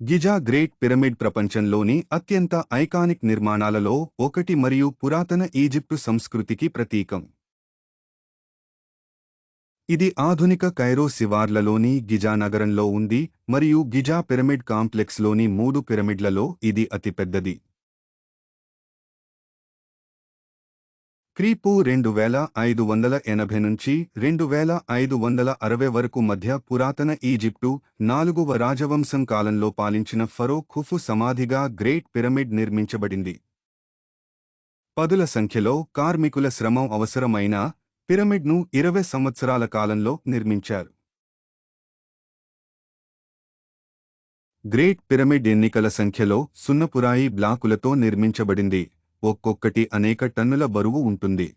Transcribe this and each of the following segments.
Giza great pyramid ప్రపంచంలోని అత్యంత iconic నిర్మాణాలలో ఒకటి మరియు పురాతన ఈజిప్టు సంస్కృతికి ప్రతీకం. ఇది ఆధునిక కైరో శివార్లలోని గిజా నగరంలో ఉంది మరియు గిజా పిరమిడ్ కాంప్లెక్స్లోని మూడు పిరమిడ్లలో ఇది అతిపెద్దది. క్రీపు రెండు వేల ఐదు వందల ఎనభై నుంచి రెండు వేల ఐదు వందల అరవై వరకు మధ్య పురాతన ఈజిప్టు నాలుగవ రాజవంశం కాలంలో పాలించిన ఫరో ఖుఫు సమాధిగా గ్రేట్ పిరమిడ్ నిర్మించబడింది. పదుల సంఖ్యలో కార్మికుల శ్రమం అవసరమైన పిరమిడ్ను ఇరవై సంవత్సరాల కాలంలో నిర్మించారు. గ్రేట్ పిరమిడ్ ఎన్నికల సంఖ్యలో సున్నపురాయి బ్లాకులతో నిర్మించబడింది. ఒక్కొక్కటి అనేక టన్నుల బరువు ఉంటుంది.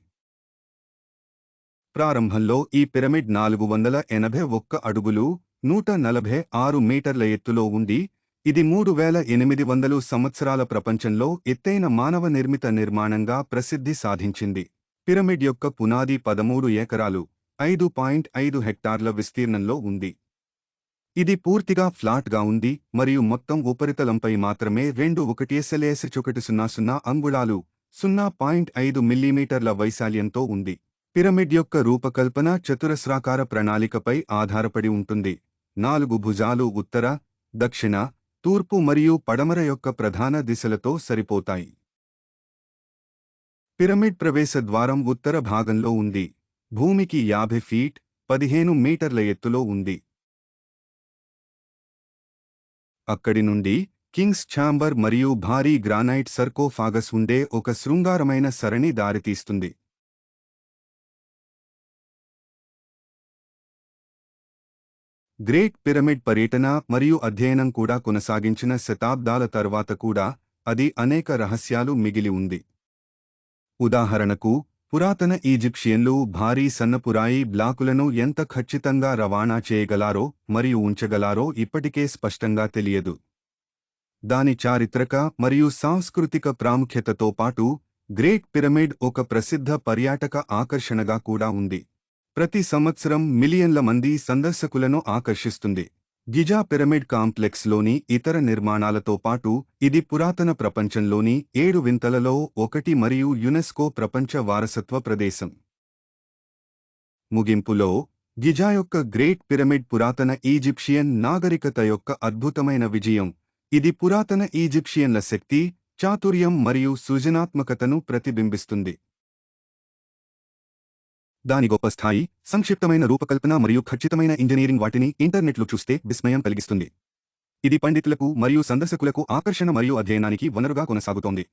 ప్రారంభంలో ఈ పిరమిడ్ నాలుగు వందల ఎనభై ఒక్క అడుగులు నూట నలభై ఆరు మీటర్ల ఎత్తులో ఉండి ఇది మూడు వేల ఎనిమిది వందలు సంవత్సరాల ప్రపంచంలో ఎత్తైన మానవ నిర్మిత నిర్మాణంగా ప్రసిద్ధి సాధించింది. పిరమిడ్ యొక్క పునాది పదమూడు ఎకరాలు ఐదు పాయింట్ ఐదు హెక్టార్ల విస్తీర్ణంలో ఉంది. ఇది పూర్తిగా ఫ్లాట్గా ఉంది మరియు మొత్తం ఉపరితలంపై మాత్రమే రెండు ఒకటి ఎస్ఎల్ఏఎస్ చొకటి సున్నా సున్నా అంగుళాలు సున్నా పాయింట్ ఐదు మిల్లీమీటర్ల వైశాల్యంతో ఉంది. పిరమిడ్ యొక్క రూపకల్పన చతురస్రాకార ప్రణాళికపై ఆధారపడి ఉంటుంది. నాలుగు భుజాలు ఉత్తర దక్షిణ తూర్పు మరియు పడమర యొక్క ప్రధాన దిశలతో సరిపోతాయి. పిరమిడ్ ప్రవేశ ద్వారం ఉత్తర భాగంలో ఉంది. భూమికి యాభై ఫీట్ పదిహేను మీటర్ల ఎత్తులో ఉంది. అక్కడి నుండి కింగ్స్ ఛాంబర్ మరియు భారీ గ్రానైట్ సర్కోఫాగస్ ఉండే ఒక శృంగారమైన సరణి దారితీస్తుంది. గ్రేట్ పిరమిడ్ పర్యటన మరియు అధ్యయనం కూడా కొనసాగించిన శతాబ్దాల తర్వాత కూడా అది అనేక రహస్యాలు మిగిలి ఉంది. ఉదాహరణకు పురాతన ఈజిప్షియన్లు భారీ సన్నపురాయి బ్లాకులను ఎంత ఖచ్చితంగా రవాణా చేయగలారో మరియు ఉంచగలారో ఇప్పటికే స్పష్టంగా తెలియదు. దాని చారిత్రక మరియు సాంస్కృతిక ప్రాముఖ్యతతో పాటు గ్రేట్ పిరమిడ్ ఒక ప్రసిద్ధ పర్యాటక ఆకర్షణగా కూడా ఉంది. ప్రతి సంవత్సరం మిలియన్ల మంది సందర్శకులను ఆకర్షిస్తుంది. గిజా పిరమిడ్ కాంప్లెక్స్లోని ఇతర నిర్మాణాలతో పాటు ఇది పురాతన ప్రపంచంలోని ఏడు వింతలలో ఒకటి మరియు యునెస్కో ప్రపంచ వారసత్వ ప్రదేశం. ముగింపులో గిజా యొక్క గ్రేట్ పిరమిడ్ పురాతన ఈజిప్షియన్ నాగరికత యొక్క అద్భుతమైన విజయం. ఇది పురాతన ఈజిప్షియన్ల శక్తి చాతుర్యం మరియు సృజనాత్మకతను ప్రతిబింబిస్తుంది. దాని గొప్ప స్థాయి సంక్షిప్తమైన రూపకల్పన మరియు ఖచ్చితమైన ఇంజనీరింగ్ వాటిని ఇంటర్నెట్లో చూస్తే విస్మయం కలిగిస్తుంది. ఇది పండితులకు మరియు సందర్శకులకు ఆకర్షణ మరియు అధ్యయనానికి వనరుగా కొనసాగుతోంది.